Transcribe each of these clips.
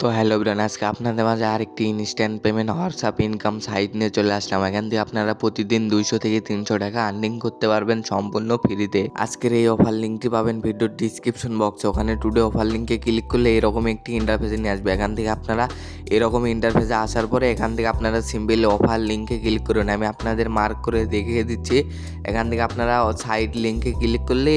তো hello bran, আজকে আপনাদের মাঝে আরেকটি instant payment WhatsApp income site নিয়ে চলে আসলাম। এখান থেকে আপনারা প্রতিদিন দুইশো থেকে তিনশো টাকা আর্নিং করতে পারবেন সম্পূর্ণ ফ্রিতে আজকের এই অফার লিঙ্কটি পাবেন ভিডিওর ডিসক্রিপশন বক্সে ওখানে টুডে অফার লিঙ্কে ক্লিক করলে এরকম একটি ইন্টারফেসে নিয়ে আসবে। এখান থেকে আপনারা এরকম ইন্টারফেসে আসার পরে এখান থেকে আপনারা সিম্পলি অফার লিঙ্কে ক্লিক করবেন আমি আপনাদের মার্ক করে দেখিয়ে দিচ্ছি। এখান থেকে আপনারা সাইট লিঙ্কে ক্লিক করলে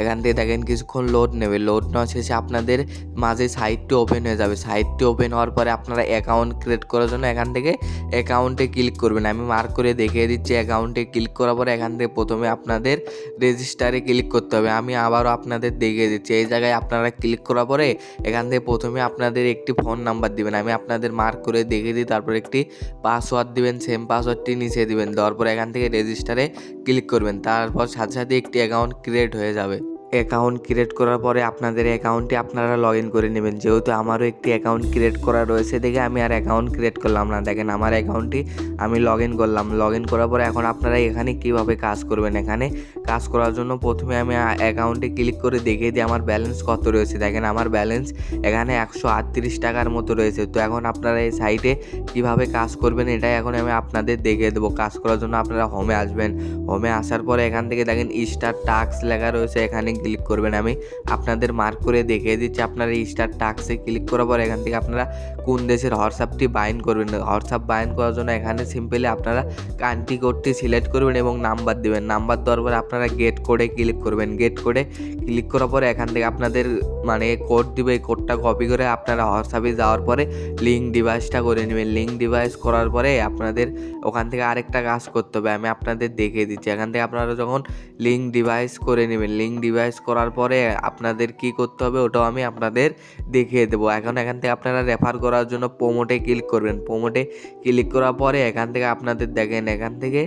এখান থেকে দেখেন কিছুক্ষণ লোড নেবে। লোড নেওয়া শেষে আপনাদের মাঝে সাইটটি ওপেন হয়ে যাবে। সাইটটি ওপেন হওয়ার পরে আপনারা অ্যাকাউন্ট ক্রিয়েট করার জন্য এখান থেকে অ্যাকাউন্টে ক্লিক করবেন। আমি মার্ক করে দেখিয়ে দিচ্ছি অ্যাকাউন্টে ক্লিক করার পরে এখান থেকে প্রথমে আপনাদের রেজিস্টারে ক্লিক করতে হবে। আমি আবারও আপনাদের দেখিয়ে দিচ্ছি। এই জায়গায় আপনারা ক্লিক করার পরে এখান থেকে প্রথমে আপনাদের একটি ফোন নাম্বার দিবেন। আমি আপনাদের মার্ক করে দেখিয়ে দিই। তারপর একটি পাসওয়ার্ড দিবেন। সেম পাসওয়ার্ডটি নিচে দিবেন। দেওয়ার পরে এখান থেকে রেজিস্টারে ক্লিক করবেন তারপর সাথে সাথে একটি অ্যাকাউন্ট ক্রিয়েট হয়ে যাবে। অ্যাকাউন্ট ক্রিয়েট করার পরে আপনাদের অ্যাকাউন্টে আপনারা লগ ইন করে নেবেন। যেহেতু আমারও একটি অ্যাকাউন্ট ক্রিয়েট করা রয়েছে দেখে আমি আর অ্যাকাউন্ট ক্রিয়েট করলাম না। দেখেন আমার অ্যাকাউন্টটি আমি লগ ইন করলাম। লগ ইন করার পরে এখন আপনারা এখানে কীভাবে কাজ করবেন? এখানে কাজ করার জন্য প্রথমে আমি অ্যাকাউন্টে ক্লিক করে দেখিয়ে দিই আমার ব্যালেন্স কত রয়েছে। দেখেন আমার ব্যালেন্স এখানে একশো আটত্রিশ টাকার মতো রয়েছে। তো এখন আপনারা এই সাইটে কীভাবে কাজ করবেন এটাই এখন আমি আপনাদের দেখিয়ে দেবো। কাজ করার জন্য আপনারা হোমে আসবেন। হোমে আসার পরে এখান থেকে দেখেন স্টার টাক্স লেখা রয়েছে। এখানে ক্লিক করবেন। আমি আপনাদের মার্ক করে দেখিয়ে দিচ্ছি, আপনারা এই স্টার টাক্সে ক্লিক করার পর এখান থেকে আপনারা কোন দেশের হোয়াটসঅ্যাপটি বাইন করবেন। হোয়াটসঅ্যাপ বাইন করার জন্য এখানে সিম্পলি আপনারা কান্ট্রি কোডটি সিলেক্ট করবেন এবং নাম্বার দেবেন। নাম্বার দেওয়ার পরে আপনারা গেট কোডে ক্লিক করবেন। গেট কোডে ক্লিক করার পরে এখান থেকে আপনাদের মানে কোড দিবে, এই কোডটা কপি করে আপনারা হোয়াটসঅ্যাপে যাওয়ার পরে লিঙ্ক ডিভাইসটা করে নেবেন। লিঙ্ক ডিভাইস করার পরে আপনাদের ওখান থেকে আরেকটা কাজ করতে হবে। আমি আপনাদের দেখিয়ে দিচ্ছি। এখান থেকে আপনারা যখন লিঙ্ক ডিভাইস করে নেবেন লিঙ্ক ডিভাইস করার পরে আপনাদের কি করতে হবে ওটাও আমি আপনাদের দেখিয়ে দেবো। এখন এখান থেকে আপনারা রেফার করার জন্য প্রোমোটে ক্লিক করবেন। প্রোমোটে ক্লিক করার পরে এখান থেকে আপনাদের দেখেন, এখান থেকে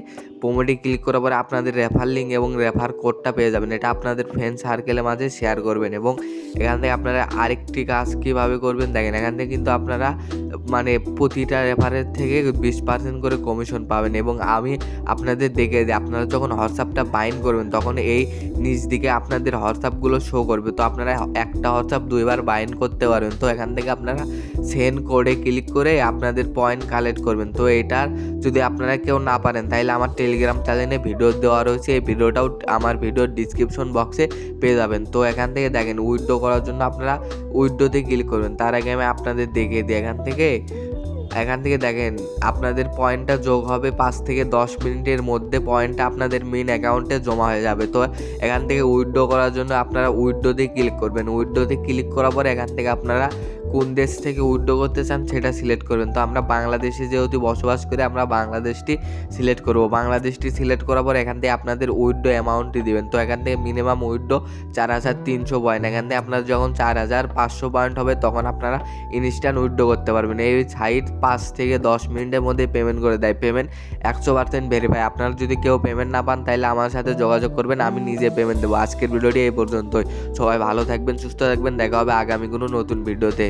প্রোমোটে ক্লিক করার পরে আপনাদের রেফার লিঙ্ক এবং রেফার কোডটা পেয়ে যাবেন। এটা আপনাদের ফ্রেন্ড সার্কেলের মাঝে শেয়ার করবেন এবং এখান থেকে আপনারা আরেকটি কাজ কীভাবে করবেন দেখেন, এখান থেকে কিন্তু আপনারা মানে প্রতিটা রেফারের থেকে বিশ পার্সেন্ট করে কমিশন পাবেন এবং আমি আপনাদের দেখে দিই, আপনারা যখন হোয়াটসঅ্যাপটা বাইন্ড করবেন, তখন এই নিচ দিকে আপনাদের হোয়াটসঅ্যাপগুলো শো করবে। তো আপনারা একটা হোয়াটসঅ্যাপ দুইবার বাইন্ড করতে পারবেন। তো এখান থেকে আপনারা সেন্ড কোডে ক্লিক করে আপনাদের পয়েন্ট কালেক্ট করবেন। তো এটার যদি আপনারা কেউ না পারেন, তাহলে আমার টেলিগ্রাম চ্যানেলে ভিডিও দেওয়া রয়েছে। এই ভিডিওটাও আমার ভিডিওর ডিসক্রিপশন বক্সে পেয়ে যাবেন। তো এখান থেকে দেখেন উইথড্র করার জন্য আপনারা উইথড্রোতে ক্লিক করবেন। তার আগে আমি আপনাদের দেখিয়ে দিই। এখান থেকে এখান থেকে দেখেন, আপনাদের পয়েন্টটা যোগ হবে পাঁচ থেকে দশ মিনিটের মধ্যে পয়েন্টটা আপনাদের মেন অ্যাকাউন্টে জমা হয়ে যাবে। তো এখান থেকে উইথড্র করার জন্য আপনারা উইথড্রোতে ক্লিক করবেন। উইথড্রোতে ক্লিক করার পর এখান থেকে আপনারা কোন দেশ থেকে উইথড্র করতে চান সেটা সিলেক্ট করবেন। তো আমরা বাংলাদেশে যেহেতু বসবাস করি, আমরা বাংলাদেশটি সিলেক্ট করব। বাংলাদেশটি সিলেক্ট করার পর এখান থেকে আপনাদের উইথড্র অ্যামাউন্টটি দিবেন। তো এখান থেকে মিনিমাম উইথড্র চার হাজার তিনশো পয়েন্ট। এখান থেকে আপনার যখন চার হাজার পাঁচশো পয়েন্ট হবে, তখন আপনারা ইনস্ট্যান্ট উইথড্র করতে পারবেন। এই সাইট পাঁচ থেকে দশ মিনিটের মধ্যে পেমেন্ট করে দেয়। পেমেন্ট একশো পার্সেন্ট ভেরিফাই আপনারা যদি কেউ পেমেন্ট না পান, তাহলে আমার সাথে যোগাযোগ করবেন। আমি নিজে পেমেন্ট দেবো। আজকের ভিডিওটি এই পর্যন্তই। সবাই ভালো থাকবেন, সুস্থ থাকবেন। দেখা হবে আগামী কোনো নতুন ভিডিওতে।